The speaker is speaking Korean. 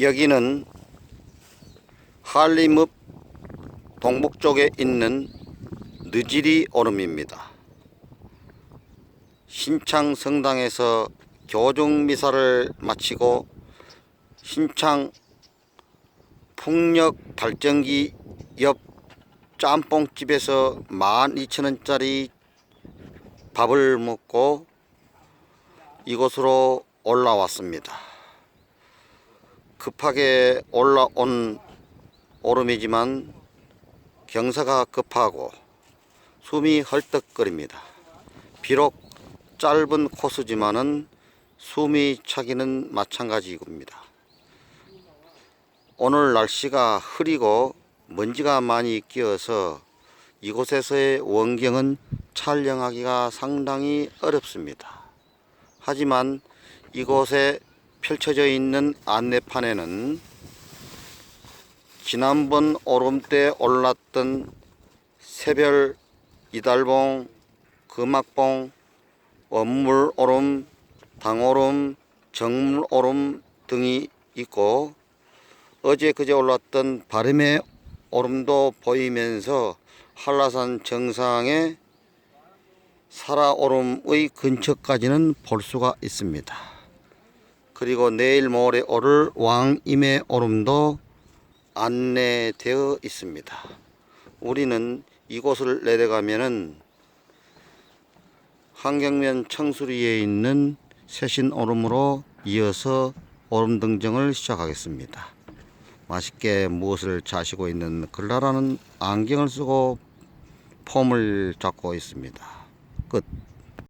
여기는 한림읍 동북쪽에 있는 느지리 오름입니다. 신창 성당에서 교중 미사를 마치고 신창 풍력 발전기 옆 짬뽕집에서 12,000원짜리 밥을 먹고 이곳으로 올라왔습니다. 급하게 올라온 오름이지만 경사가 급하고 숨이 헐떡거립니다. 비록 짧은 코스지만은 숨이 차기는 마찬가지입니다. 오늘 날씨가 흐리고 먼지가 많이 끼어서 이곳에서의 원경은 촬영하기가 상당히 어렵습니다. 하지만 이곳에 펼쳐져 있는 안내판에는 지난번 오름 때 올랐던 새별, 이달봉, 금악봉, 원물오름, 당오름, 정물오름 등이 있고 어제 그제 올랐던 바람의 오름도 보이면서 한라산 정상의 사라오름의 근처까지는 볼 수가 있습니다. 그리고 내일 모레 오를 왕임의 오름도 안내되어 있습니다. 우리는 이곳을 내려가면은 한경면 청수리에 있는 새신 오름으로 이어서 오름 등정을 시작하겠습니다. 맛있게 무엇을 자시고 있는 글라라는 안경을 쓰고 폼을 잡고 있습니다. 끝.